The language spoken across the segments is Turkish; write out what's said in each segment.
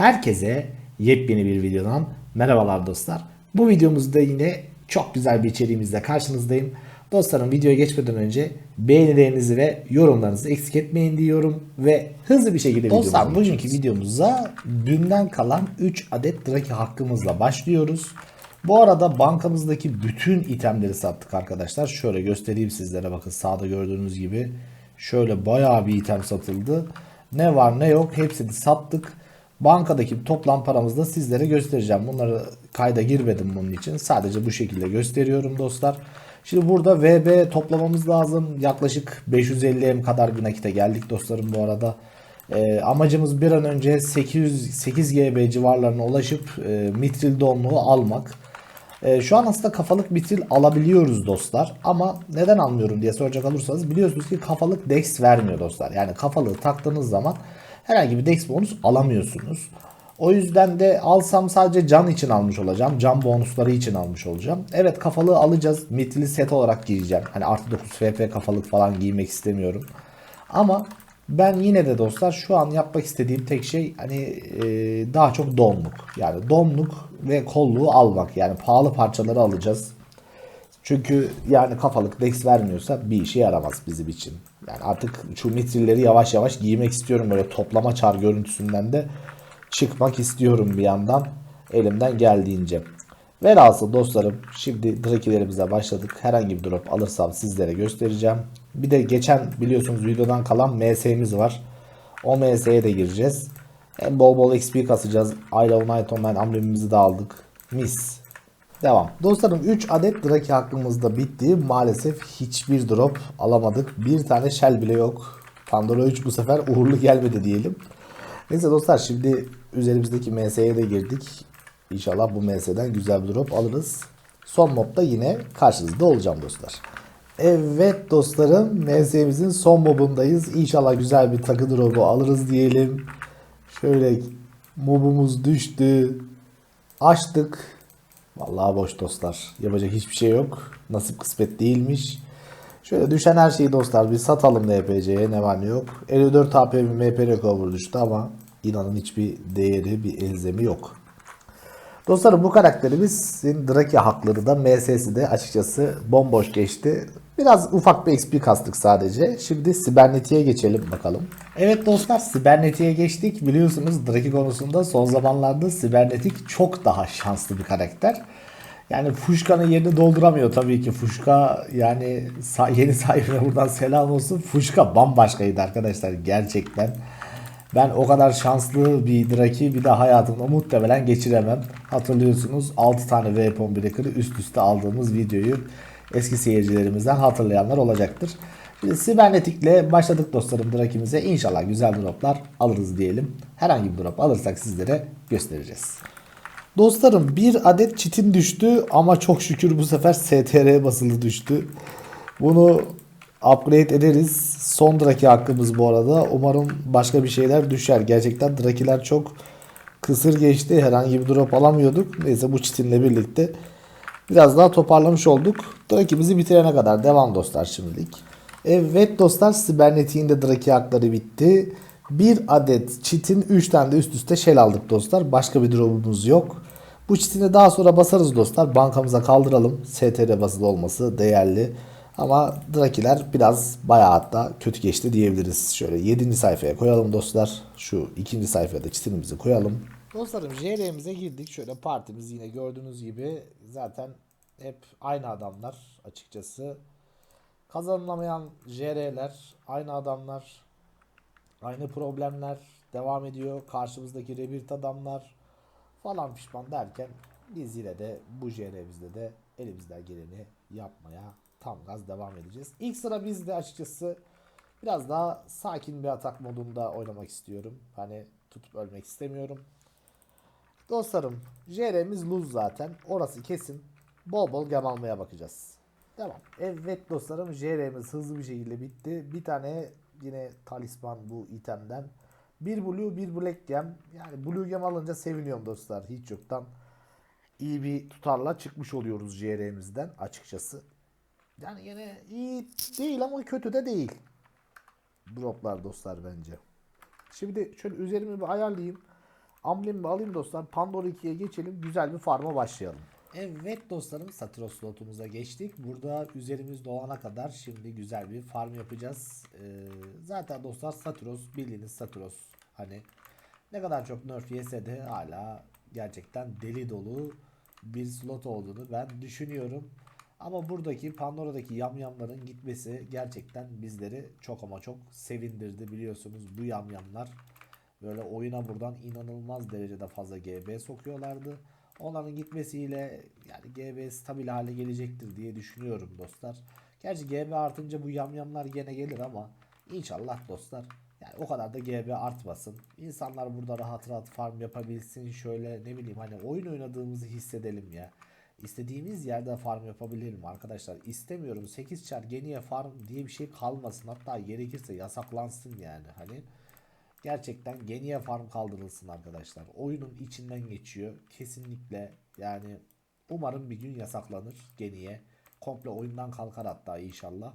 Herkese yepyeni bir videodan merhabalar dostlar. Bu videomuzda yine çok güzel bir içeriğimizle karşınızdayım. Dostlarım videoya geçmeden önce beğenilerinizi ve yorumlarınızı eksik etmeyin diyorum ve hızlı bir şekilde Dostlar bugünkü videomuza dünden kalan 3 adet Draki hakkımızla başlıyoruz. Bu arada bankamızdaki bütün itemleri sattık arkadaşlar. Şöyle göstereyim sizlere bakın sağda gördüğünüz gibi. Şöyle bayağı bir item satıldı. Ne var ne yok hepsini sattık. Bankadaki toplam paramızı da sizlere göstereceğim. Bunları kayda girmedim bunun için. Sadece bu şekilde gösteriyorum dostlar. Şimdi burada VB toplamamız lazım. Yaklaşık 550M kadar bir nakite geldik dostlarım bu arada. Ee, amacımız bir an önce 800 8 GB civarlarına ulaşıp e, mitril donluğu almak. Ee, şu an aslında kafalık mitril alabiliyoruz dostlar. Ama neden almıyorum diye soracak olursanız biliyorsunuz ki kafalık dex vermiyor dostlar. Yani kafalığı taktığınız zaman herhangi bir dex bonus alamıyorsunuz. O yüzden de alsam sadece can için almış olacağım. Can bonusları için almış olacağım. Evet kafalığı alacağız. Mitrili set olarak giyeceğim. Hani artı 9 FP kafalık falan giymek istemiyorum. Ama ben yine de dostlar şu an yapmak istediğim tek şey hani e, daha çok donluk. Yani donluk ve kolluğu almak. Yani pahalı parçaları alacağız. Çünkü yani kafalık dex vermiyorsa bir işe yaramaz bizim için. Yani artık şu mitrilleri yavaş yavaş giymek istiyorum. Böyle toplama çar görüntüsünden de çıkmak istiyorum bir yandan. Elimden geldiğince. Velhasıl dostlarım şimdi drakilerimize başladık. Herhangi bir drop alırsam sizlere göstereceğim. Bir de geçen biliyorsunuz videodan kalan MS'miz var. O MS'ye de gireceğiz. Hem bol bol XP kasacağız. I Love Night Online amblemimizi de aldık. Mis. Devam. Dostlarım 3 adet Draki hakkımızda bitti. Maalesef hiçbir drop alamadık. Bir tane shell bile yok. Pandora 3 bu sefer uğurlu gelmedi diyelim. Neyse dostlar şimdi üzerimizdeki MS'ye de girdik. İnşallah bu MS'den güzel bir drop alırız. Son mobda yine karşınızda olacağım dostlar. Evet dostlarım MS'imizin son mobundayız. İnşallah güzel bir takı drop'u alırız diyelim. Şöyle mobumuz düştü. Açtık. Vallahi boş dostlar. Yapacak hiçbir şey yok. Nasip kısmet değilmiş. Şöyle düşen her şeyi dostlar bir satalım NPC'ye ne var ne yok. 54 HP bir MP recover düştü ama inanın hiçbir değeri bir elzemi yok. Dostlarım bu karakterimizin Draki hakları da MS'si de açıkçası bomboş geçti. Biraz ufak bir XP kastık sadece. Şimdi Siberneti'ye geçelim bakalım. Evet dostlar Siberneti'ye geçtik. Biliyorsunuz Draki konusunda son zamanlarda Sibernetik çok daha şanslı bir karakter. Yani Fuşka'nın yerini dolduramıyor tabii ki. Fuşka yani yeni sahibine buradan selam olsun. Fuşka bambaşkaydı arkadaşlar gerçekten. Ben o kadar şanslı bir Draki bir de hayatımda muhtemelen geçiremem. Hatırlıyorsunuz 6 tane Weapon Breaker'ı üst üste aldığımız videoyu eski seyircilerimizden hatırlayanlar olacaktır. Sibernetik'le başladık dostlarım Draki'mize. İnşallah güzel droplar alırız diyelim. Herhangi bir drop alırsak sizlere göstereceğiz. Dostlarım bir adet çitin düştü ama çok şükür bu sefer STR basılı düştü. Bunu upgrade ederiz. Son Draki hakkımız bu arada. Umarım başka bir şeyler düşer. Gerçekten Drakiler çok kısır geçti. Herhangi bir drop alamıyorduk. Neyse bu çitinle birlikte biraz daha toparlamış olduk. Draki'mizi bitirene kadar devam dostlar şimdilik. Evet dostlar Sibernetik'in de Draki hakları bitti. Bir adet çitin 3 tane de üst üste shell aldık dostlar. Başka bir drop'umuz yok. Bu çitini daha sonra basarız dostlar. Bankamıza kaldıralım. STR basılı olması değerli. Ama Drakiler biraz bayağı hatta kötü geçti diyebiliriz. Şöyle 7. sayfaya koyalım dostlar. Şu ikinci sayfaya da çitinimizi koyalım. Dostlarım JR'mize girdik. Şöyle partimiz yine gördüğünüz gibi zaten hep aynı adamlar açıkçası. Kazanılamayan JR'ler, aynı adamlar, aynı problemler devam ediyor. Karşımızdaki Rebirth adamlar falan pişman derken biz yine de bu JR'mizde de elimizden geleni yapmaya tam gaz devam edeceğiz. İlk sıra bizde açıkçası biraz daha sakin bir atak modunda oynamak istiyorum. Hani tutup ölmek istemiyorum. Dostlarım JR'miz lose zaten. Orası kesin. Bol bol gem almaya bakacağız. Devam. Evet dostlarım JR'miz hızlı bir şekilde bitti. Bir tane yine talisman bu itemden. Bir blue bir black gem. Yani blue gem alınca seviniyorum dostlar. Hiç yoktan iyi bir tutarla çıkmış oluyoruz JR'mizden açıkçası. Yani yine iyi değil ama kötü de değil. Droplar dostlar bence. Şimdi şöyle üzerimi bir ayarlayayım. Amblemimi alayım dostlar. Pandora 2'ye geçelim. Güzel bir farma başlayalım. Evet dostlarım Satiros slotumuza geçtik. Burada üzerimiz doğana kadar şimdi güzel bir farm yapacağız. Ee, zaten dostlar Satiros bildiğiniz Satiros. Hani ne kadar çok nerf yese de hala gerçekten deli dolu bir slot olduğunu ben düşünüyorum. Ama buradaki Pandora'daki yamyamların gitmesi gerçekten bizleri çok ama çok sevindirdi biliyorsunuz bu yamyamlar böyle oyuna buradan inanılmaz derecede fazla GB sokuyorlardı. Onların gitmesiyle yani GB stabil hale gelecektir diye düşünüyorum dostlar. Gerçi GB artınca bu yamyamlar gene gelir ama inşallah dostlar yani o kadar da GB artmasın. İnsanlar burada rahat rahat farm yapabilsin. Şöyle ne bileyim hani oyun oynadığımızı hissedelim ya. İstediğimiz yerde farm yapabilelim arkadaşlar. İstemiyorum 8 çar geniye farm diye bir şey kalmasın. Hatta gerekirse yasaklansın yani. Hani gerçekten geniye farm kaldırılsın arkadaşlar. Oyunun içinden geçiyor. Kesinlikle yani umarım bir gün yasaklanır geniye. Komple oyundan kalkar hatta inşallah.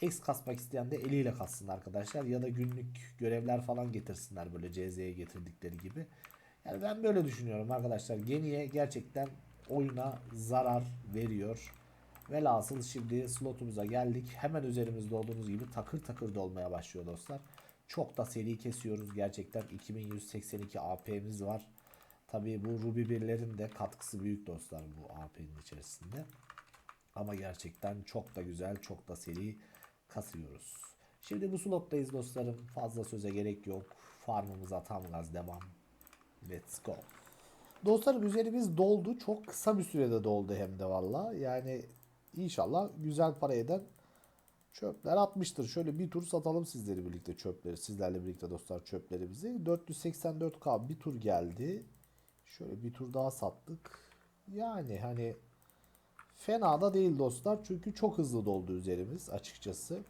X kasmak isteyen de eliyle kassın arkadaşlar. Ya da günlük görevler falan getirsinler böyle CZ'ye getirdikleri gibi. Yani ben böyle düşünüyorum arkadaşlar. Geniye gerçekten oyuna zarar veriyor. Velhasıl şimdi slotumuza geldik. Hemen üzerimizde olduğunuz gibi takır takır dolmaya başlıyor dostlar. Çok da seri kesiyoruz. Gerçekten 2182 AP'miz var. Tabii bu Ruby 1'lerin de katkısı büyük dostlar bu AP'nin içerisinde. Ama gerçekten çok da güzel, çok da seri kasıyoruz. Şimdi bu slottayız dostlarım. Fazla söze gerek yok. Farmımıza tam gaz devam. Let's go. Dostlarım üzerimiz doldu. Çok kısa bir sürede doldu hem de valla. Yani inşallah güzel para eden çöpler atmıştır. Şöyle bir tur satalım sizleri birlikte çöpleri. Sizlerle birlikte dostlar çöplerimizi. 484k bir tur geldi. Şöyle bir tur daha sattık. Yani hani fena da değil dostlar. Çünkü çok hızlı doldu üzerimiz açıkçası.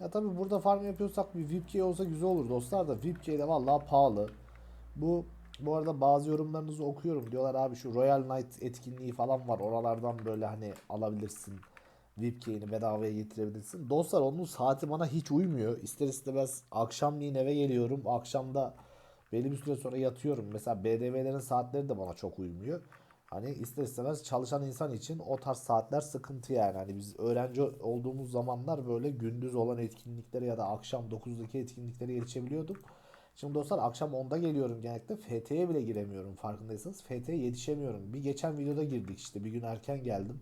Ya tabi burada farm yapıyorsak bir VIPK olsa güzel olur dostlar da VIPK de vallahi pahalı. Bu bu arada bazı yorumlarınızı okuyorum. Diyorlar abi şu Royal Knight etkinliği falan var. Oralardan böyle hani alabilirsin. VIPK'ini bedavaya getirebilirsin. Dostlar onun saati bana hiç uymuyor. İster istemez akşamleyin eve geliyorum. Akşamda belli bir süre sonra yatıyorum. Mesela BDV'lerin saatleri de bana çok uymuyor. Hani ister istemez çalışan insan için o tarz saatler sıkıntı yani. Hani biz öğrenci olduğumuz zamanlar böyle gündüz olan etkinliklere ya da akşam 9'daki etkinliklere yetişebiliyordum. Şimdi dostlar akşam 10'da geliyorum genellikle. FT'ye bile giremiyorum farkındaysanız. FT'ye yetişemiyorum. Bir geçen videoda girdik işte. Bir gün erken geldim.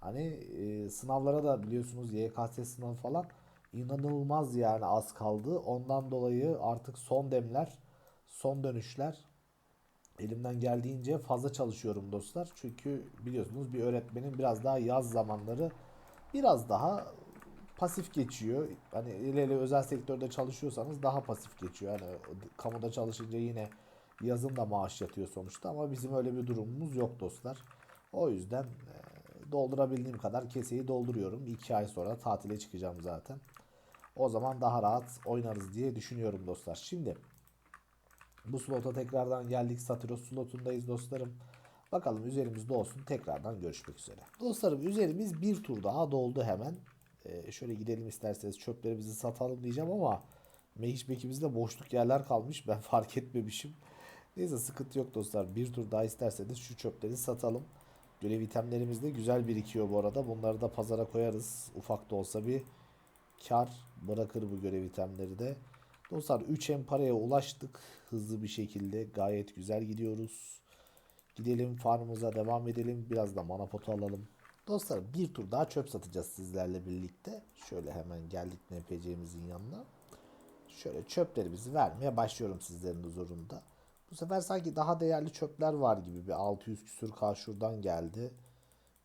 Hani e, sınavlara da biliyorsunuz YKS sınavı falan inanılmaz yani az kaldı. Ondan dolayı artık son demler, son dönüşler elimden geldiğince fazla çalışıyorum dostlar. Çünkü biliyorsunuz bir öğretmenin biraz daha yaz zamanları biraz daha pasif geçiyor. Hani ile ile özel sektörde çalışıyorsanız daha pasif geçiyor. Yani kamuda çalışınca yine yazın da maaş yatıyor sonuçta ama bizim öyle bir durumumuz yok dostlar. O yüzden doldurabildiğim kadar keseyi dolduruyorum. 2 ay sonra tatile çıkacağım zaten. O zaman daha rahat oynarız diye düşünüyorum dostlar. Şimdi bu slota tekrardan geldik. Satiros slotundayız dostlarım. Bakalım üzerimizde olsun. Tekrardan görüşmek üzere. Dostlarım üzerimiz bir tur daha doldu hemen. Ee, şöyle gidelim isterseniz çöplerimizi satalım diyeceğim ama Mehişbekimizde boşluk yerler kalmış. Ben fark etmemişim. Neyse sıkıntı yok dostlar. Bir tur daha isterseniz şu çöpleri satalım. Görev itemlerimiz de güzel birikiyor bu arada. Bunları da pazara koyarız. Ufak da olsa bir kar bırakır bu görev itemleri de. Dostlar 3 em paraya ulaştık. Hızlı bir şekilde gayet güzel gidiyoruz. Gidelim farmımıza devam edelim. Biraz da mana potu alalım. Dostlar bir tur daha çöp satacağız sizlerle birlikte. Şöyle hemen geldik NPC'mizin yanına. Şöyle çöplerimizi vermeye başlıyorum sizlerin huzurunda. Bu sefer sanki daha değerli çöpler var gibi. Bir 600 küsür K şuradan geldi.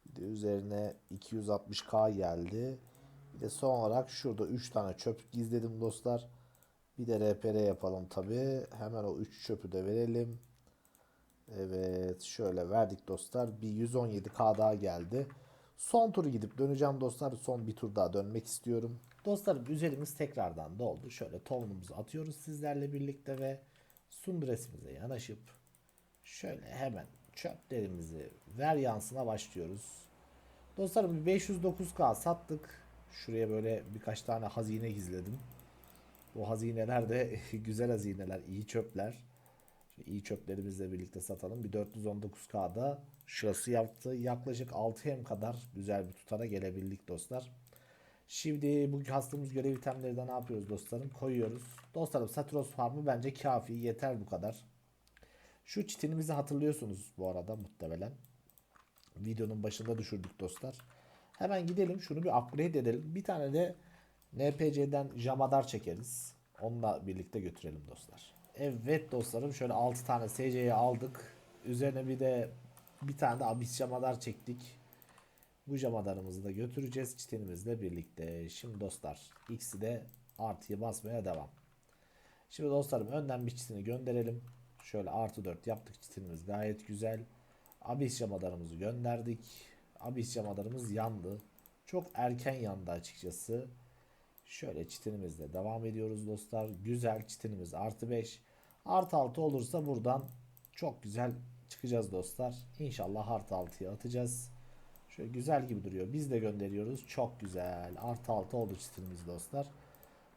Bir de üzerine 260K geldi. Bir de son olarak şurada 3 tane çöp gizledim dostlar. Bir de RPR yapalım tabi. Hemen o 3 çöpü de verelim. Evet şöyle verdik dostlar. Bir 117k daha geldi. Son turu gidip döneceğim dostlar. Son bir tur daha dönmek istiyorum. Dostlarım üzerimiz tekrardan doldu. Şöyle tohumumuzu atıyoruz sizlerle birlikte ve sundresimize yanaşıp şöyle hemen çöplerimizi ver yansına başlıyoruz. Dostlarım bir 509k sattık. Şuraya böyle birkaç tane hazine gizledim. Bu hazineler de güzel hazineler, iyi çöpler. Şimdi iyi çöplerimizle birlikte satalım. Bir 419K'da şurası yaptı. Yaklaşık 6M kadar güzel bir tutara gelebildik dostlar. Şimdi bu kastığımız görev itemleri de ne yapıyoruz dostlarım? Koyuyoruz. Dostlarım Satros farmı bence kafi. Yeter bu kadar. Şu çitinimizi hatırlıyorsunuz bu arada muhtemelen. Videonun başında düşürdük dostlar. Hemen gidelim şunu bir upgrade edelim. Bir tane de NPC'den Jamadar çekeriz. Onunla birlikte götürelim dostlar. Evet dostlarım şöyle 6 tane SC'yi aldık. Üzerine bir de bir tane de Abyss Jamadar çektik. Bu jamadarımızı da götüreceğiz çitinimizle birlikte. Şimdi dostlar X'i de artıya basmaya devam. Şimdi dostlarım önden bir çitini gönderelim. Şöyle artı 4 yaptık çitinimiz gayet güzel. Abyss jamadarımızı gönderdik. Abyss jamadarımız yandı. Çok erken yandı açıkçası. Şöyle çitinimizle devam ediyoruz dostlar. Güzel çitinimiz artı 5. Artı 6 olursa buradan çok güzel çıkacağız dostlar. İnşallah artı 6'ya atacağız. Şöyle güzel gibi duruyor. Biz de gönderiyoruz. Çok güzel. Artı 6 oldu çitinimiz dostlar.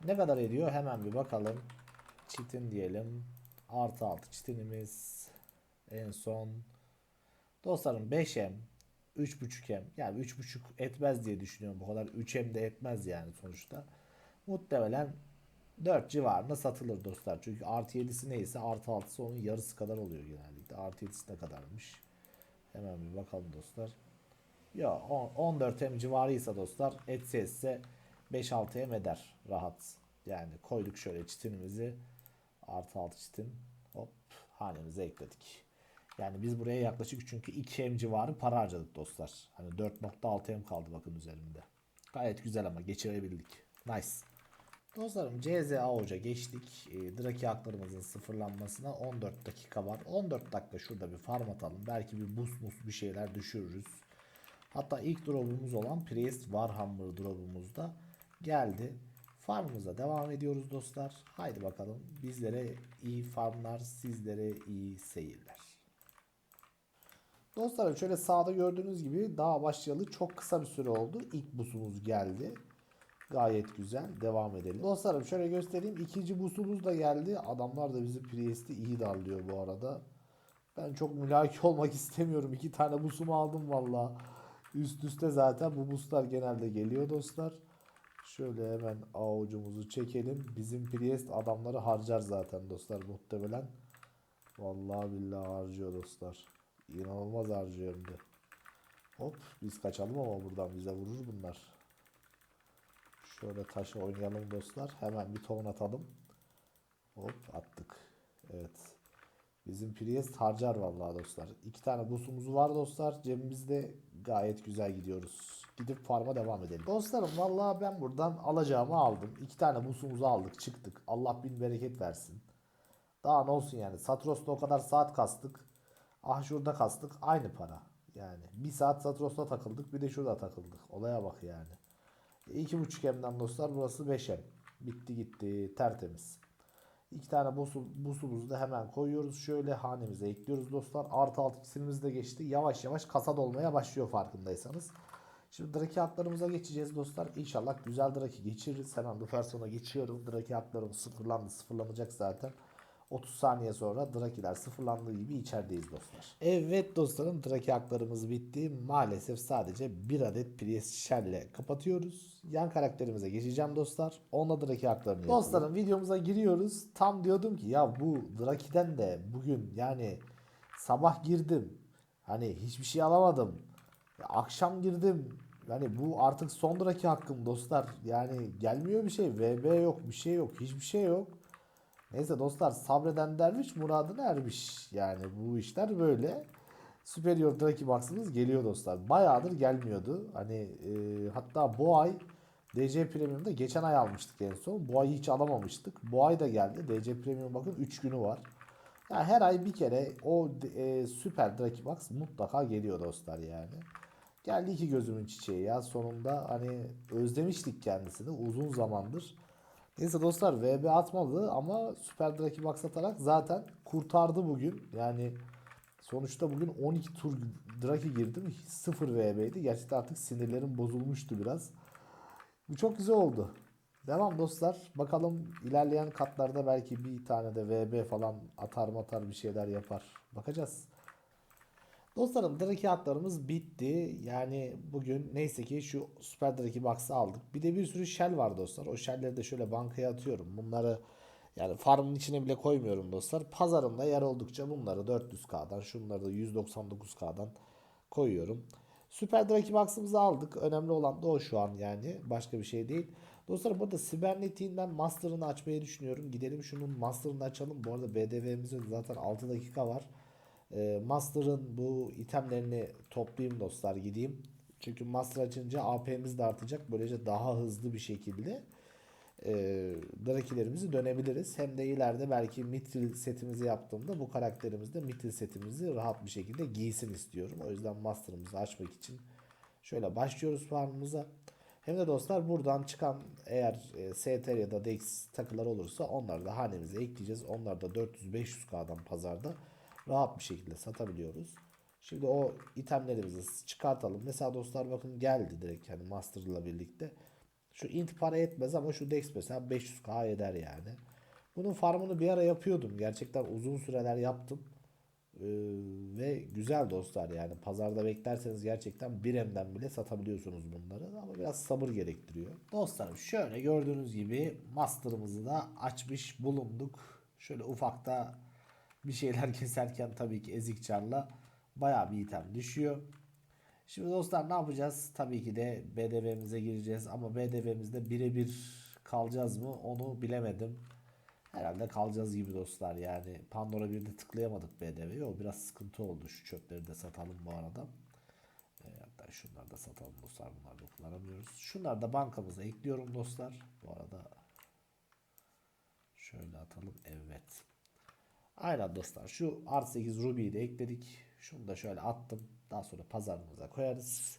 Ne kadar ediyor? Hemen bir bakalım. Çitin diyelim. Artı 6 çitinimiz. En son. Dostlarım 5M. 3.5M. Yani 3.5 etmez diye düşünüyorum. Bu kadar 3M de etmez yani sonuçta. Muhtemelen 4 civarında satılır dostlar. Çünkü artı 7'si neyse artı 6'sı onun yarısı kadar oluyor genellikle. Artı 7'si ne kadarmış? Hemen bir bakalım dostlar. Ya 14M civarıysa dostlar etse etse 5-6M eder rahat. Yani koyduk şöyle çitinimizi artı 6 çitin hop hanemize ekledik. Yani biz buraya yaklaşık çünkü 2M civarı para harcadık dostlar. Hani 4.6M kaldı bakın üzerimde. Gayet güzel ama geçirebildik. Nice. Dostlarım CZA Hoca geçtik. E, Draki haklarımızın sıfırlanmasına 14 dakika var. 14 dakika şurada bir farm atalım. Belki bir boost mus bir şeyler düşürürüz. Hatta ilk drop'umuz olan Priest Warhammer drop'umuz da geldi. Farmımıza devam ediyoruz dostlar. Haydi bakalım bizlere iyi farmlar, sizlere iyi seyirler. Dostlarım şöyle sağda gördüğünüz gibi daha başlayalı çok kısa bir süre oldu. İlk busumuz geldi. Gayet güzel. Devam edelim. Dostlarım şöyle göstereyim. İkinci busumuz da geldi. Adamlar da bizi Priest'i iyi darlıyor bu arada. Ben çok mülaki olmak istemiyorum. İki tane busumu aldım valla. Üst üste zaten bu buslar genelde geliyor dostlar. Şöyle hemen avucumuzu çekelim. Bizim Priest adamları harcar zaten dostlar muhtemelen. Vallahi billahi harcıyor dostlar. İnanılmaz harcıyor hem de. Hop biz kaçalım ama buradan bize vurur bunlar. Şöyle taşa oynayalım dostlar. Hemen bir ton atalım. Hop attık. Evet. Bizim Priest harcar vallahi dostlar. İki tane busumuz var dostlar. Cebimizde gayet güzel gidiyoruz. Gidip farma devam edelim. Dostlarım vallahi ben buradan alacağımı aldım. İki tane busumuzu aldık çıktık. Allah bin bereket versin. Daha ne olsun yani. Satros'ta o kadar saat kastık. Ah şurada kastık. Aynı para. Yani bir saat Satros'ta takıldık. Bir de şurada takıldık. Olaya bak yani. 2.5 M'den dostlar burası 5M. Bitti gitti tertemiz. İki tane busu, busumuzu da hemen koyuyoruz. Şöyle hanemize ekliyoruz dostlar. Artı altı çizimimiz de geçti. Yavaş yavaş kasa dolmaya başlıyor farkındaysanız. Şimdi Draki hatlarımıza geçeceğiz dostlar. İnşallah güzel Draki geçiririz. Hemen bu persona geçiyorum. Draki hatlarım sıfırlandı. Sıfırlanacak zaten. 30 saniye sonra Drakiler sıfırlandığı gibi içerideyiz dostlar. Evet dostlarım Draki haklarımız bitti. Maalesef sadece bir adet Priest Shell'le kapatıyoruz. Yan karakterimize geçeceğim dostlar. Onunla Draki haklarını yapalım. Dostlarım videomuza giriyoruz. Tam diyordum ki ya bu Draki'den de bugün yani sabah girdim. Hani hiçbir şey alamadım. Ya akşam girdim. Yani bu artık son Draki hakkım dostlar. Yani gelmiyor bir şey. VB yok bir şey yok. Hiçbir şey yok. Neyse dostlar sabreden derviş muradına ermiş. Yani bu işler böyle. Superior Draki Box'ımız geliyor dostlar. Bayağıdır gelmiyordu. Hani e, hatta bu ay DC Premium'da geçen ay almıştık en son. Bu ay hiç alamamıştık. Bu ay da geldi. DC Premium bakın 3 günü var. Yani her ay bir kere o e, Super Draki Box mutlaka geliyor dostlar yani. Geldi iki gözümün çiçeği ya sonunda hani özlemiştik kendisini uzun zamandır. Neyse dostlar VB atmadı ama Super Draki Box atarak zaten kurtardı bugün. Yani sonuçta bugün 12 tur Draki girdim. 0 VB'ydi. Gerçekten artık sinirlerim bozulmuştu biraz. Bu çok güzel oldu. Devam dostlar. Bakalım ilerleyen katlarda belki bir tane de VB falan atar matar bir şeyler yapar. Bakacağız. Dostlarım Draki hatlarımız bitti. Yani bugün neyse ki şu Super Draki Box'ı aldık. Bir de bir sürü shell var dostlar. O shellleri de şöyle bankaya atıyorum. Bunları yani farmın içine bile koymuyorum dostlar. Pazarımda yer oldukça bunları 400k'dan şunları da 199k'dan koyuyorum. Süper Draki Box'ımızı aldık. Önemli olan da o şu an yani. Başka bir şey değil. Dostlar burada Cybernetiğinden Master'ını açmayı düşünüyorum. Gidelim şunun Master'ını açalım. Bu arada BDV'mizde zaten 6 dakika var. Ee, Master'ın bu itemlerini toplayayım dostlar gideyim. Çünkü Master açınca AP'miz de artacak. Böylece daha hızlı bir şekilde e, Drakilerimizi dönebiliriz. Hem de ileride belki Mithril setimizi yaptığımda bu karakterimizde Mithril setimizi rahat bir şekilde giysin istiyorum. O yüzden Master'ımızı açmak için şöyle başlıyoruz farmımıza. Hem de dostlar buradan çıkan eğer e, STR ya da DX takılar olursa onları da hanemize ekleyeceğiz. Onları da 400-500K'dan pazarda rahat bir şekilde satabiliyoruz. Şimdi o itemlerimizi çıkartalım. Mesela dostlar bakın geldi direkt hani Master ile birlikte. Şu int para etmez ama şu dex mesela 500k eder yani. Bunun farmını bir ara yapıyordum. Gerçekten uzun süreler yaptım. Ee, ve güzel dostlar yani. Pazarda beklerseniz gerçekten bir emden bile satabiliyorsunuz bunları. Ama biraz sabır gerektiriyor. Dostlarım şöyle gördüğünüz gibi master'ımızı da açmış bulunduk. Şöyle ufakta bir şeyler keserken tabii ki ezik çarla bayağı bir item düşüyor. Şimdi dostlar ne yapacağız? Tabii ki de BDV'mize gireceğiz ama BDV'mizde birebir kalacağız mı onu bilemedim. Herhalde kalacağız gibi dostlar yani. Pandora 1'de tıklayamadık BDV'yi. O biraz sıkıntı oldu. Şu çöpleri de satalım bu arada. E, hatta şunları da satalım dostlar. Bunları da kullanamıyoruz. Şunları da bankamıza ekliyorum dostlar. Bu arada şöyle atalım. Evet. Aynen dostlar. Şu R8 Ruby'yi de ekledik. Şunu da şöyle attım. Daha sonra pazarımıza koyarız.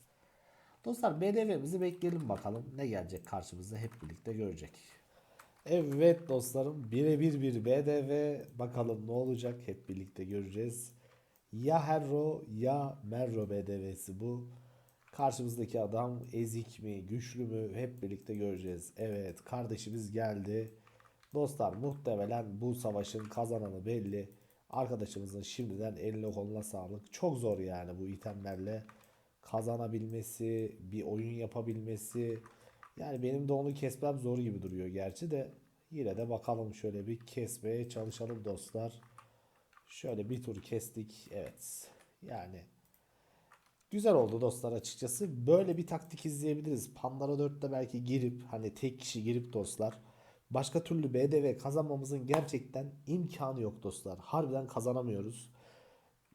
Dostlar BDV'mizi bekleyelim bakalım. Ne gelecek karşımıza hep birlikte görecek. Evet dostlarım birebir bir BDV. Bakalım ne olacak hep birlikte göreceğiz. Ya Herro ya Merro BDV'si bu. Karşımızdaki adam ezik mi güçlü mü hep birlikte göreceğiz. Evet kardeşimiz geldi. Dostlar muhtemelen bu savaşın kazananı belli. Arkadaşımızın şimdiden eline koluna sağlık. Çok zor yani bu itemlerle kazanabilmesi, bir oyun yapabilmesi. Yani benim de onu kesmem zor gibi duruyor gerçi de. Yine de bakalım şöyle bir kesmeye çalışalım dostlar. Şöyle bir tur kestik. Evet. Yani Güzel oldu dostlar açıkçası. Böyle bir taktik izleyebiliriz. Pandora 4'te belki girip hani tek kişi girip dostlar. Başka türlü BDV kazanmamızın gerçekten imkanı yok dostlar. Harbiden kazanamıyoruz.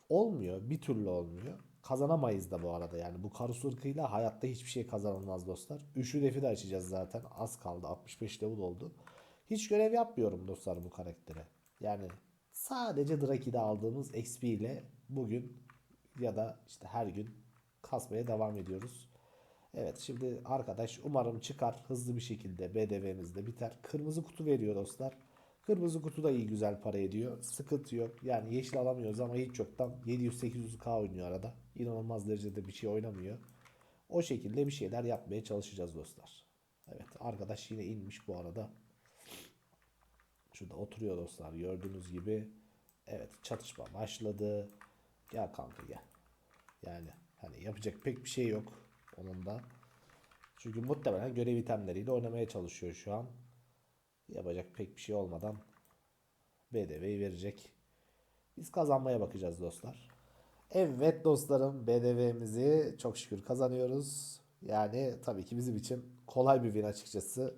Olmuyor. Bir türlü olmuyor. Kazanamayız da bu arada yani. Bu karus ırkıyla hayatta hiçbir şey kazanılmaz dostlar. Üçlü defi de açacağız zaten. Az kaldı. 65 level oldu. Hiç görev yapmıyorum dostlar bu karaktere. Yani sadece Draki'de aldığımız XP ile bugün ya da işte her gün kasmaya devam ediyoruz. Evet şimdi arkadaş umarım çıkar hızlı bir şekilde BDV'miz de biter. Kırmızı kutu veriyor dostlar. Kırmızı kutu da iyi güzel para ediyor. Sıkıntı yok. Yani yeşil alamıyoruz ama hiç yoktan 700-800k oynuyor arada. İnanılmaz derecede bir şey oynamıyor. O şekilde bir şeyler yapmaya çalışacağız dostlar. Evet arkadaş yine inmiş bu arada. Şurada oturuyor dostlar gördüğünüz gibi. Evet çatışma başladı. Gel kanka gel. Yani hani yapacak pek bir şey yok onun da. Çünkü muhtemelen görev itemleriyle oynamaya çalışıyor şu an. Yapacak pek bir şey olmadan BDV'yi verecek. Biz kazanmaya bakacağız dostlar. Evet dostlarım BDV'mizi çok şükür kazanıyoruz. Yani tabii ki bizim için kolay bir win açıkçası.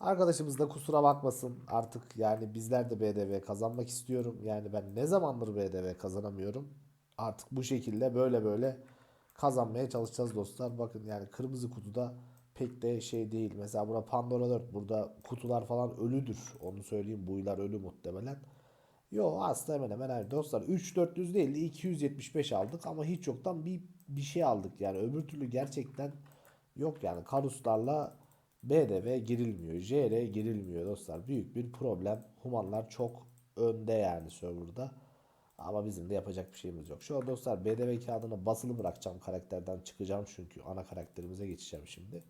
Arkadaşımız da kusura bakmasın artık yani bizler de BDV kazanmak istiyorum. Yani ben ne zamandır BDV kazanamıyorum. Artık bu şekilde böyle böyle kazanmaya çalışacağız dostlar. Bakın yani kırmızı kutuda pek de şey değil. Mesela burada Pandora 4 burada kutular falan ölüdür. Onu söyleyeyim buylar ölü muhtemelen. Yo aslında hemen hemen aynı. Dostlar 3400 değil de 275 aldık ama hiç yoktan bir, bir şey aldık. Yani öbür türlü gerçekten yok yani karuslarla BDV girilmiyor. JR girilmiyor dostlar. Büyük bir problem. Humanlar çok önde yani serverda. Ama bizim de yapacak bir şeyimiz yok. Şu an dostlar BDV kağıdını basılı bırakacağım karakterden çıkacağım çünkü ana karakterimize geçeceğim şimdi.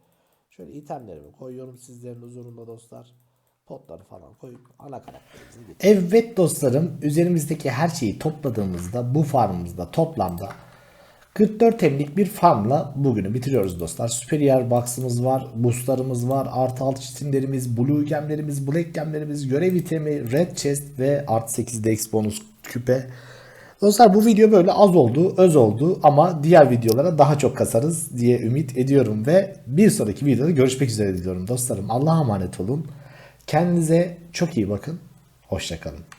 Şöyle itemlerimi koyuyorum sizlerin huzurunda dostlar. Potları falan koyup ana karakterimize geçiyoruz. Evet dostlarım üzerimizdeki her şeyi topladığımızda bu farmımızda toplamda 44 emlik bir farmla bugünü bitiriyoruz dostlar. Superior box'ımız var, boostlarımız var, artı alt çitimlerimiz, blue gemlerimiz, black gemlerimiz, görev itemi, red chest ve artı 8 dex bonus küpe. Dostlar bu video böyle az oldu, öz oldu ama diğer videolara daha çok kasarız diye ümit ediyorum ve bir sonraki videoda görüşmek üzere diliyorum dostlarım. Allah'a emanet olun. Kendinize çok iyi bakın. Hoşçakalın.